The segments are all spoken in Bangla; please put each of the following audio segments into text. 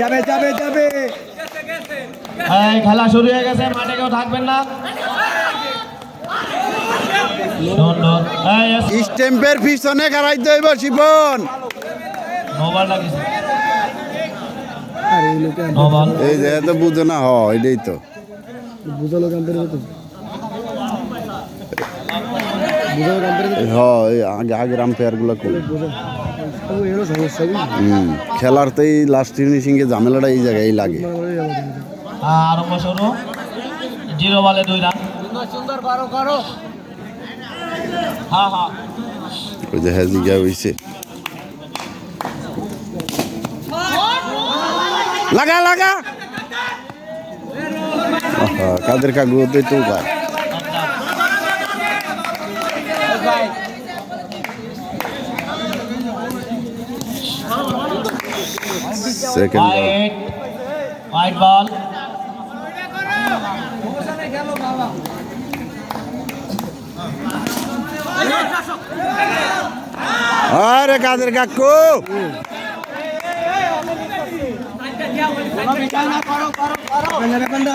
যাবে যাবে যাবে। এই খেলা শুরু হয়ে গেছে মাঠে কেউ থাকবেন না। স্টেম্পের পিছনে খারাইতে হইব শিপন। মোবাইল লাগিস আরে এই যে এত বুঝো না হ এটাই তো। বুঝালো কান্তের মতো বুঝালো কান্তের হ এই আগে আগের আম্পায়ারগুলো হুম খেলার তো এই লাস্ট ফিনিশিং এ ঝামেলাটা এই জায়গায় লাগে। মারামারি শুরু জিরো বলে দুই রান। হ্যাঁ হ্যাঁ। ওই যে হ্যাঁ লাগা লাগা। কাদের কাগুতে তো গায় সেকেন্ড হোয়াইট হোয়াইট বল আরে কাদের কাকু? পান্ডা পান্ডা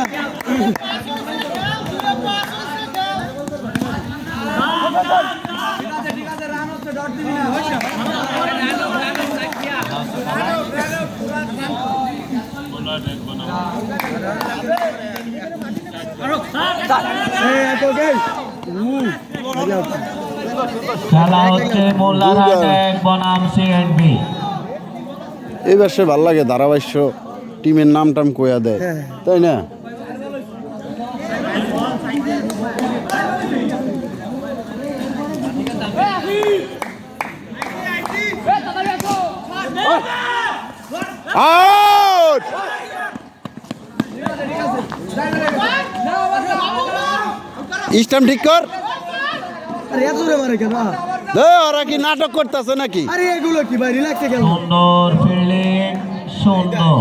এই এত গে খেলা হচ্ছে মোল্লারহাট এক বনাম সিএনবি এইবার সে ভালো লাগে ধারাভাষ্য টিমের নাম টাম কয়া দেয় হ্যাঁ। তাই না? আউট স্টাম্প ঠিক কর। ওরা কি নাটক করতেছে নাকি? আরে এগুলো কি ভাই রিল্যাক্সে সুন্দর ফিল্ডিং সুন্দর।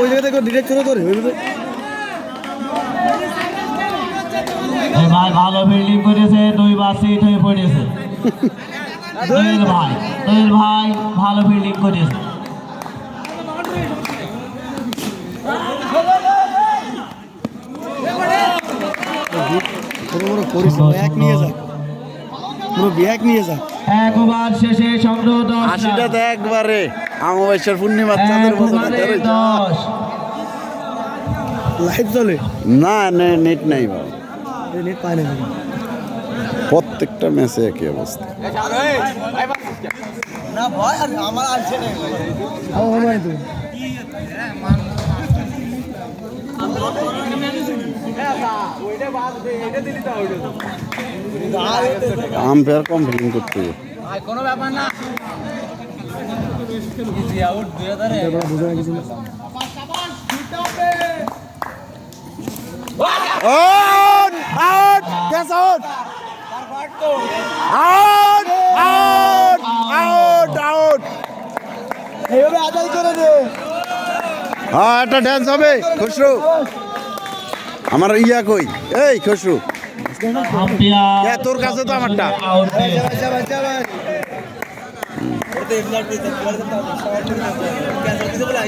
ওই জায়গা থেকে ডিরেক্ট শুরু করে ওই ভাই ভালো ফিল্ডিং করেছে দুই বার সিট হয়ে পড়েছে। দোয়েল ভাই দোয়েল ভাই ভালো ফিল্ডিং করেছে। করিস না, এক নিয়ে যা। পুরো ব্যাগ নিয়ে যা। এক শেষে সংগ্রহ দশ আশিটা তো একবারে। আমাবস্যার পূর্ণিমার এক চাঁদের মতো ওভারে কাটে রয়েছে। দশ। লাইভ চলে না নে- নেট নাই বাবা। নেট পায় না এখন। প্রত্যেকটা ম্যাচে একই অবস্থা। আও আমার তো। আম্পায়ার কমপ্লেন করতে। বুঝা কিছু না। Out out gas out out out out out. এইভাবে আদায় করে দে। হ্যাঁ একটা ড্যান্স হবে খুশরু। আমার ইয়া কই? এই এ, তোর কাছে তো আমারটা।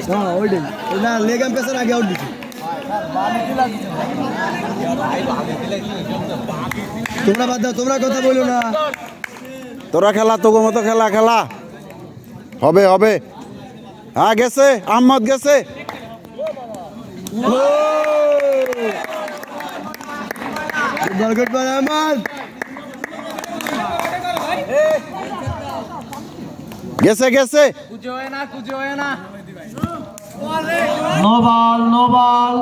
হ্যাঁ তোমরা বাদ দাও তোমরা কথা বলো না। তোরা খেলা তোগো মতো খেলা খেলা। হবে হবে। হ্যাঁ গেছে আহমদ গেছে। Ball good ball Ahmad. গেছে গেছে। নো বল নো বল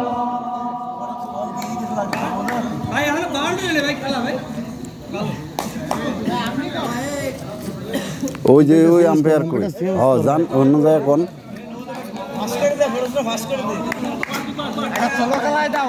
ওই যে ওই আম্পায়ার কই? হ জান অন্য জায়গায় কোন? এইটা ভাই এইটা আচ্ছা খেল দাও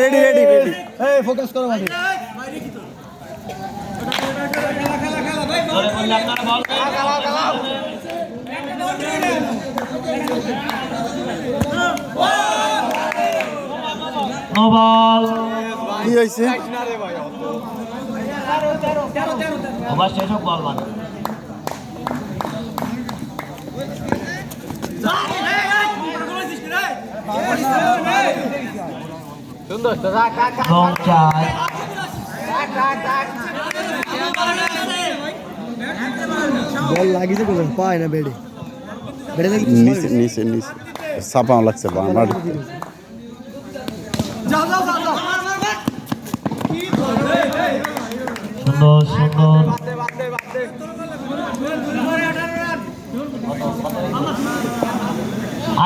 রেডি রেডি রেডি এই ফোকাস করো মাঠে। নো কি হয়েছে? ওভার শেষ হোক বল মানে। বল লাগিয়েছে কোথায় পায় না বেডে বেডে লাগি নিচে নিচে নিচে চাপাও লাগছে বা আমার সুন্দর সুন্দর।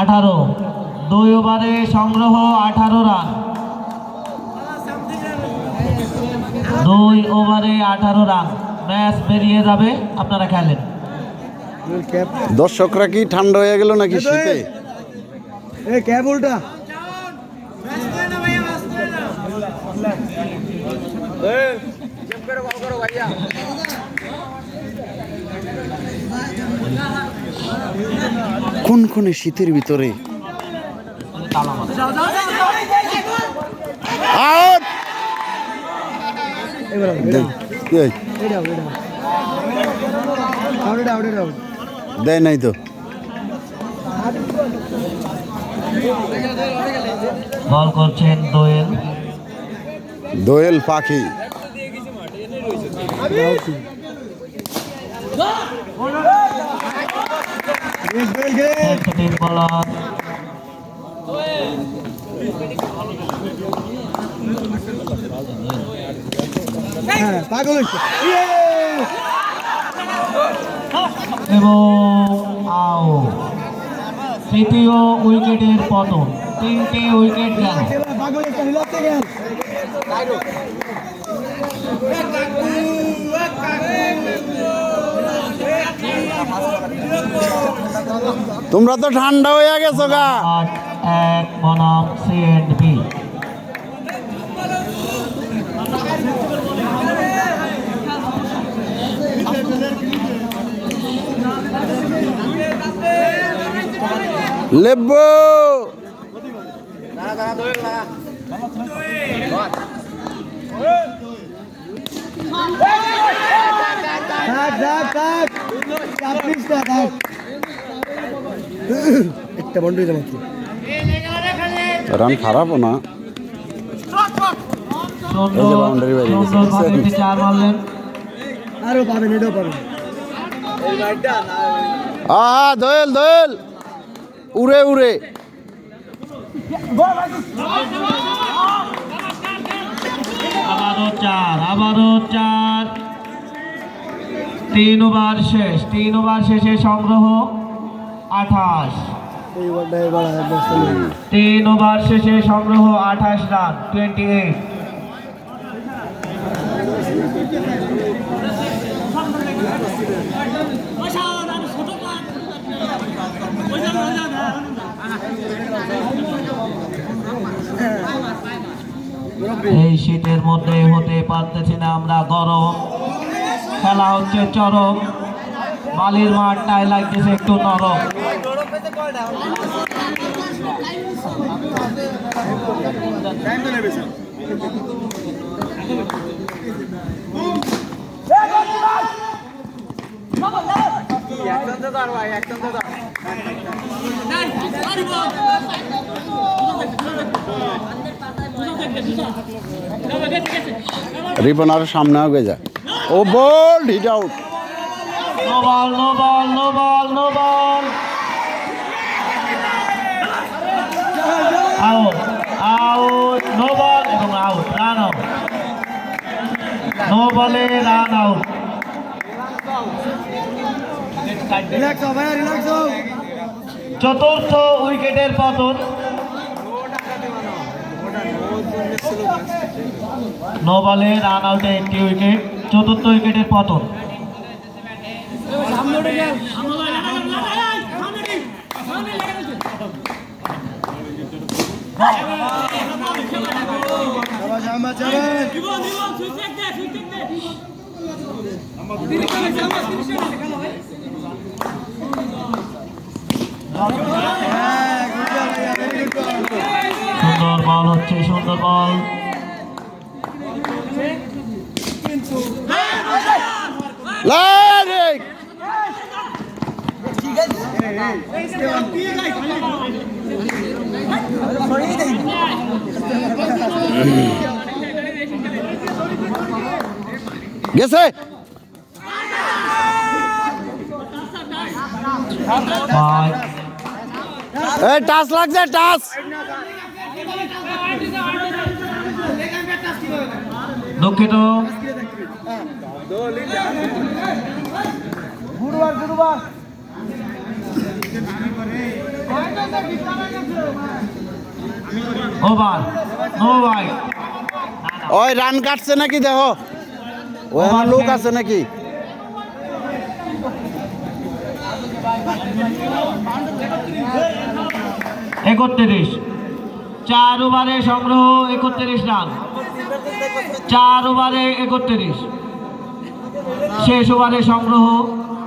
আঠারো। দুই ওভারে সংগ্রহ আঠারো রান। দুই ওভারে আঠারো রান। ম্যাচ বেরিয়ে যাবে আপনারা খেলেন। দর্শকরা কি ঠান্ডা হয়ে গেল নাকি শীতে? কোন কোনে শীতের ভিতরে আউট। দেয় নাই তো। বল করছেন দোয়েল। দোয়েল পাখি। বলার। হ্যাঁ পাগল ইয়ে! এবং আউট তৃতীয় উইকেটের পতন। তিনটে উইকেট গেল। তোমরা তো ঠান্ডা হয়ে গেছো গা। আট এক বনাম সি এন্ড বি। লেবু একটা রান খারাপও না। বাইরে মারলেন আরও পাবেন এটাও পাবেন। আহা দোয়েল দোয়েল। উড়ে উড়ে। আবারও চার আবারও চার। তিন ওভার শেষ তিন ওভার শেষে সংগ্রহ আঠাশ। তিন ওভার শেষে সংগ্রহ আঠাশ রান টোয়েন্টি এইট এই শীতের মধ্যে হতে পারতেছি না আমরা গরম। খেলা হচ্ছে চরম। বালির মাঠটায় লাগতেছে একটু নরম। রিপন আরও সামনে আগে যা। ও ball hit out no ball no ball no ball no ball out out no ball এবং আউট রান আউট নো বলে রান আউট রিল্যাক্স হও রিল্যাক্স হও চতুর্থ উইকেটের পতন। নো রান আউটে একটি উইকেট চতুর্থ উইকেটের পতন। সুন্দর বল হচ্ছে সুন্দর বল লাইক গেছে পাঁচ এই টাচ লাগছে টাচ। দুঃখিত। ওভার নো ওয়াইড ওই রান কাটছে নাকি দেখো। ওই আমার লোক আছে নাকি? একত্রিশ। চার ওভারে সংগ্রহ একত্রিশ রান। চার ওভারে একত্রিশ। শেষ ওভারে সংগ্রহ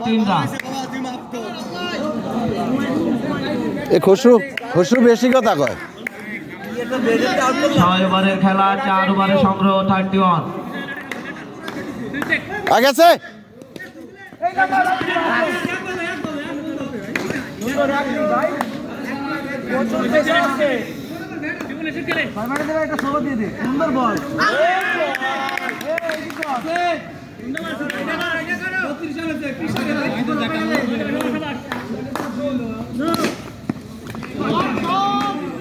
তিন রান। এ খসরু খসরু বেশি কথা কয়। ছয় ওভারের খেলা চার ওভারে সংগ্রহ থার্টি ওয়ান। আ গেছে?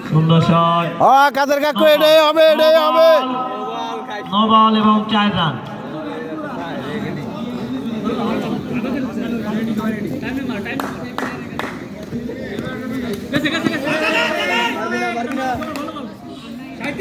সুন্দর শট। কাদের কাকু এটাই হবে এটাই হবে। নো বল এবং চার রান।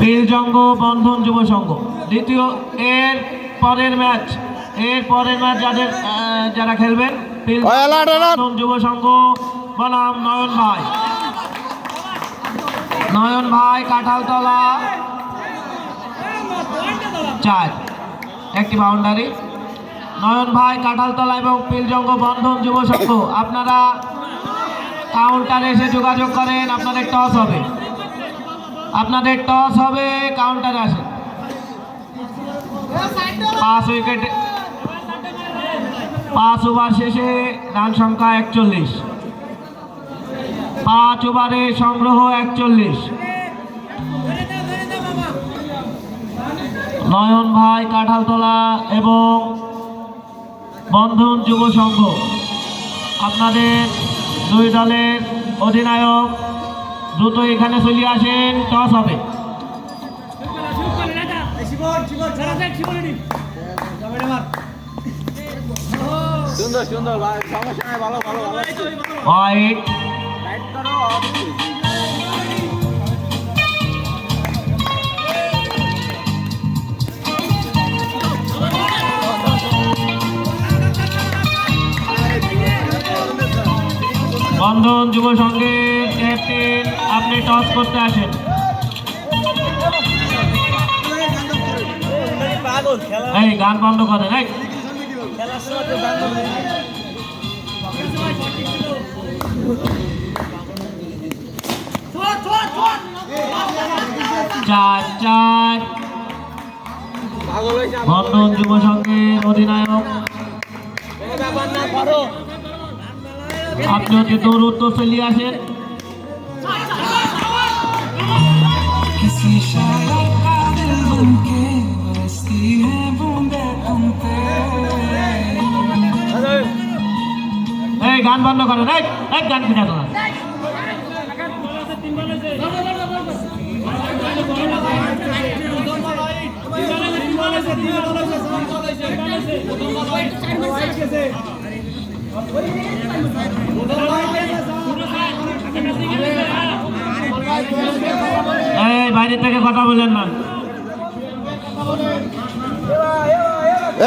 বীরজঙ্গ বন্ধন যুব সংঘ। দ্বিতীয় এর পরের ম্যাচ। এর পরের ম্যাচ যাদের যারা খেলবেন যুব সংঘ। বনাম নয়ন ভাই। নয়ন ভাই কাঁঠালতলা। চার। একটি বাউন্ডারি। নয়ন ভাই কাঁঠালতলা এবং পিলজঙ্গ বন্ধন যুব সংঘ। আপনারা কাউন্টারে এসে যোগাযোগ করেন, আপনাদের টস হবে। আপনাদের টস হবে কাউন্টারে আসেন। পাঁচ উইকেট পাঁচ ওভার শেষে রান সংখ্যা একচল্লিশ। পাঁচ ওভারে সংগ্রহ একচল্লিশ। নয়ন ভাই কাঁঠালতলা এবং বন্ধন যুব সংঘ, আপনাদের দুই দলের অধিনায়ক দ্রুত এখানে চলে আসেন টস হবে। সুন্দর সুন্দর ভাই। সমস্যা ভালো ভালো হোয়াইট বন্ধন যুব সংঘের ক্যাপ্টেন আপনি টস করতে আসেন। এই, গান বন্ধ করেন, এই। চার চার। বন্ধন যুব সংঘের অধিনায়ক। আপনি হচ্ছে দৌড় তো চলে আসেন গান বন্ধ করো রাইট এক গান কিনা তোমার তিনবার এই বাইরে থেকে কথা বলেন না।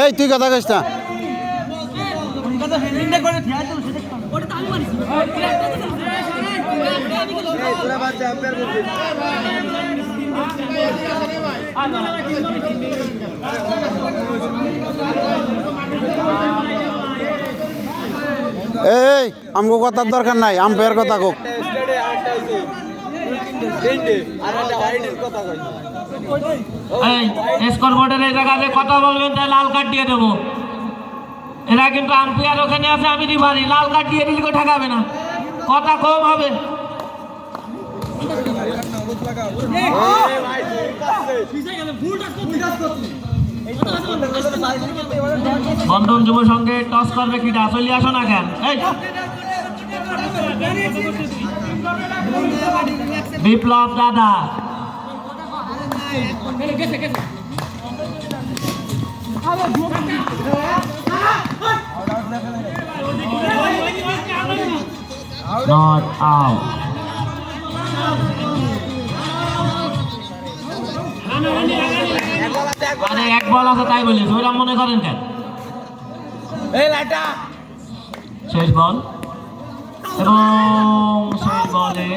এই তুই কথা কইস না। এই আমগো কথার দরকার নাই আম্পায়ার কথা কোক এই স্কোর বোর্ডের এই জায়গাতে কথা বলবেন তাই লাল কার্ড দিয়ে দেবো এরা কিন্তু আম্পায়ার ওখানে আছে আমি রিভারি লাল কার্ড দিয়ে দিলে কেউ ঠেকাবে না কথা কম হবে বন্ধন যুব সঙ্গে টস করবে কি? চলে আসো না কেন? বিপ্লব দাদা। আরে এক বল আছে তাই বলি ওইরকম মনে করেন কেন? শেষ বল। এবং শেষ বলে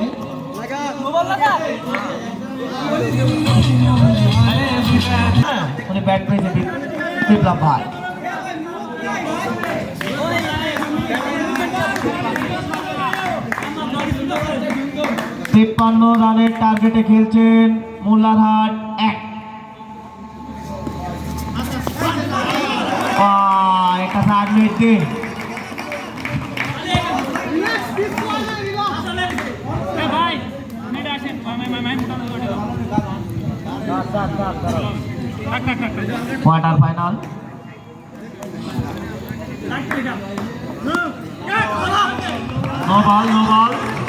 উনি ব্যাট পেয়েছে বিপ্লব ভাই। তিপ্পান্ন রানের টার্গেটে খেলছেন মোল্লারহাট এক। সাত মিনিটে quarter final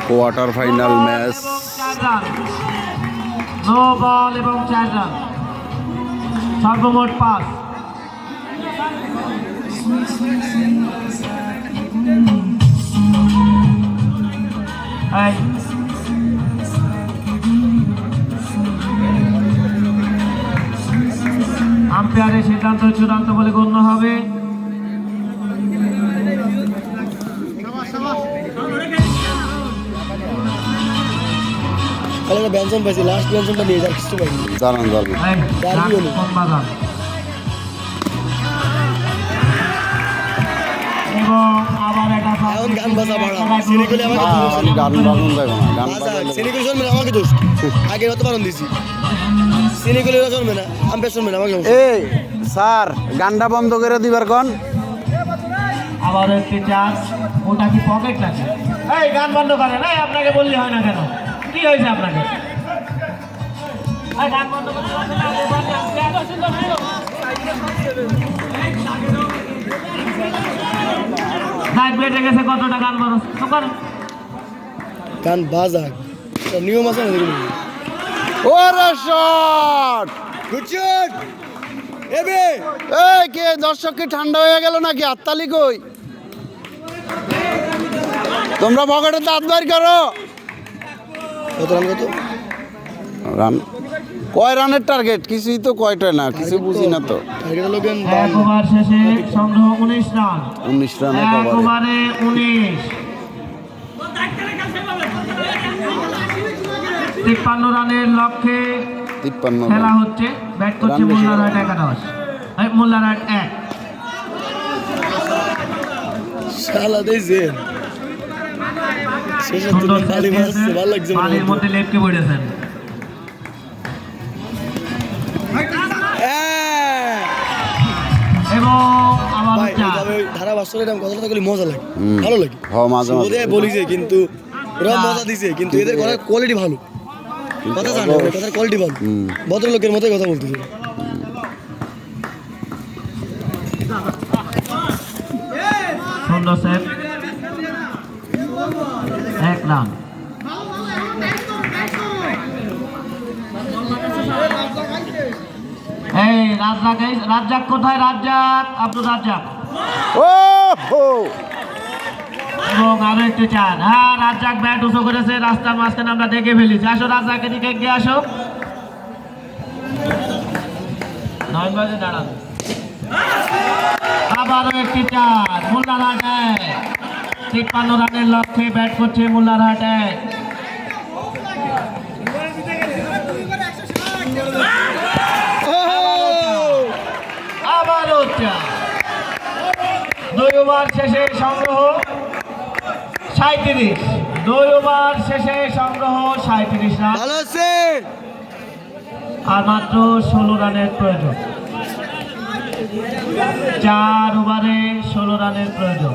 quarter final match no ball এবং চার রান সর্বমোট পাঁচ এই আম্পায়ারের সিদ্ধান্ত চূড়ান্ত বলে গণ্য হবে। ব্যঞ্জন পাইছি লাস্ট ব্যঞ্জনটা নিয়ে পাইনি। জানান জানান এখন গান বাজা বাড়া। আমাকে না, গান বাজন যাব না গান বাজাইলে- সিনেগুলি শুনবে না আমাকে দোষ। আগে হতে পারেন দিছি সিনেগুলি শুনবে না আমি শুনবে না আমাকে এই স্যার গানটা বন্ধ করে দিবার কোন। আবার একটি ওটা কি পকেট লাগে এই গান বন্ধ করেন এই আপনাকে বললে হয় না কেন? কি হয়েছে আপনাকে? গান বন্ধ করে নাইট বেটে গেছে তো করেন গান বাজা। নিয়ম আছে না দেখুন ওরে শট! গুড শট এবে? এই কে দর্শক কি ঠান্ডা হয়ে গেল নাকি? হাততালি কই? তোমরা পকেটে দাঁত বের করো। কত রান কত? রান। কয় রানের টার্গেট কিছুই তো কয়টা না কিছু বুঝি না তো। ওভার শেষে সংগ্রহ রান। ওভারে তিপ্পান্ন রানের লক্ষ্যে তিপ্পান্ন খেলা হচ্ছে। ব্যাট করছে একাদশ। এক। শালা খালি মারছে ভালো লাগছে পানির মধ্যে লেপকে পড়েছেন। এরকম কথাটা মজা লাগে। ভালো লাগে। হ মাঝে মাঝে। ওদের বলিছে কিন্তু ওরা মজা দিছে কিন্তু এদের কথার কোয়ালিটি ভালো। কথা জানে কথার কোয়ালিটি ভালো। ভদ্রলোকের মতোই কথা বলতেছে। সুন্দর সেট রান। এই রাজ্জাক রাজ্জাক কোথায়? রাজ্জাক আব্দুল রাজ্জাক। এবং আরও হ্যাঁ রাস্তার মাঝখানে আমরা দেখে ফেলেছি। আসো, রাজ্জাক, এদিকে এগিয়ে আসো। নয় বাজে, দাঁড়ান। আবারও একটি চার মোল্লারহাট। এক তিপ্পান্ন রানের লক্ষ্যে ব্যাট করছে মোল্লারহাট। এক ওভার শেষে সংগ্রহ সাঁত্রিশ দুই ওভার শেষে সংগ্রহ সাঁত্রিশ রান। আর মাত্র ষোলো রানের প্রয়োজন। চার ওভারে ষোলো রানের প্রয়োজন।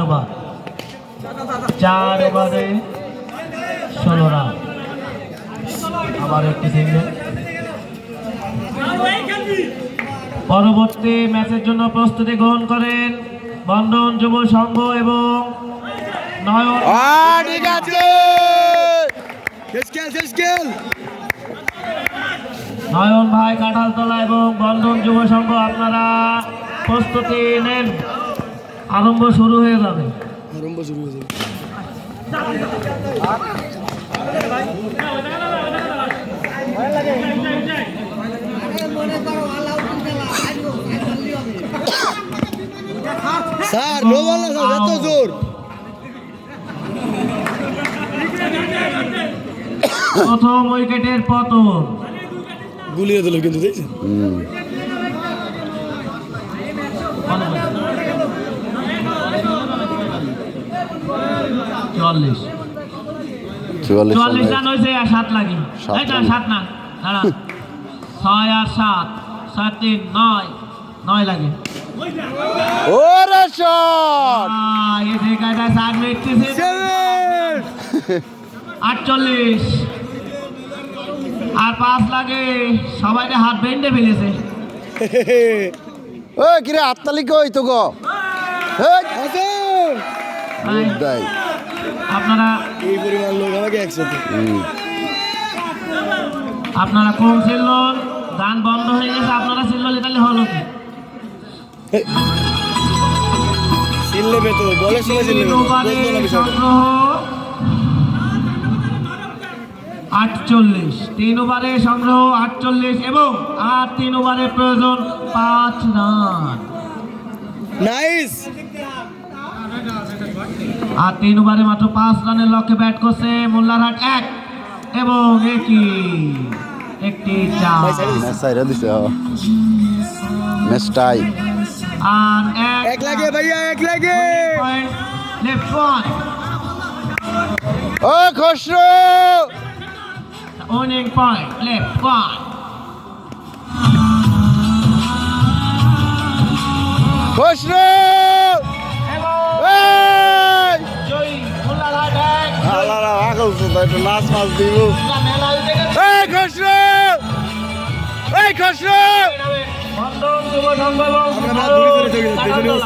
ওভার। চার ওভারে ষোলো রান। আবার একটি দেখবেন পরবর্তী ম্যাচের জন্য প্রস্তুতি গ্রহণ করেন বন্ধন যুব সংঘ এবং নয়ন। ঠিক আছে। ভাই কাঁঠালতলা এবং বন্ধন যুব সংঘ আপনারা প্রস্তুতি নেন। আরম্ভ শুরু হয়ে যাবে। আরম্ভ শুরু হয়ে যাবে। স্যার নো বল না স্যার এত জোর। প্রথম উইকেটের পতন। গুলিয়ে দিল কিন্তু দেখছেন? চুয়াল্লিশ। চুয়াল্লিশ রান হয়েছে আর সাত লাগে সাত লাগে। সাত না দাঁড়া ছয় আর সাত সাত তিন নয়। নয় লাগে। ওরে শট আহ, এ জায়গাটা সাত সেভেন আটচল্লিশ। আর পাঁচ লাগে সবাইকে হাত বেঁধে ফেলেছে। ও কিরে হাততালি কই তো গো। আপনারা এই পরিমাণ লোক আমাকে একসাথে। আপনারা কম ছিলেন গান বন্ধ হয়ে গেছে আপনারা ছিল তাহলে হলো কি? তো না বিষয়টা। সংগ্রহ আটচল্লিশ তিন ওভারে সংগ্রহ আটচল্লিশ এবং আর তিন ওভারে প্রয়োজন পাঁচ রান। নাইস! আর তিন ওভারে মাত্র পাঁচ রানের লক্ষ্যে ব্যাট করছে মোল্লারহাট এক এবং একই একটি চার। ম্যাচ টাই। আর এক এক লাগে ভাইয়া এক লাগে। লেফট ওয়ান ও Khasru! Winning point left one Khasru! একটু নাচ দিব। এই খসরু! এই খসরু! আমরা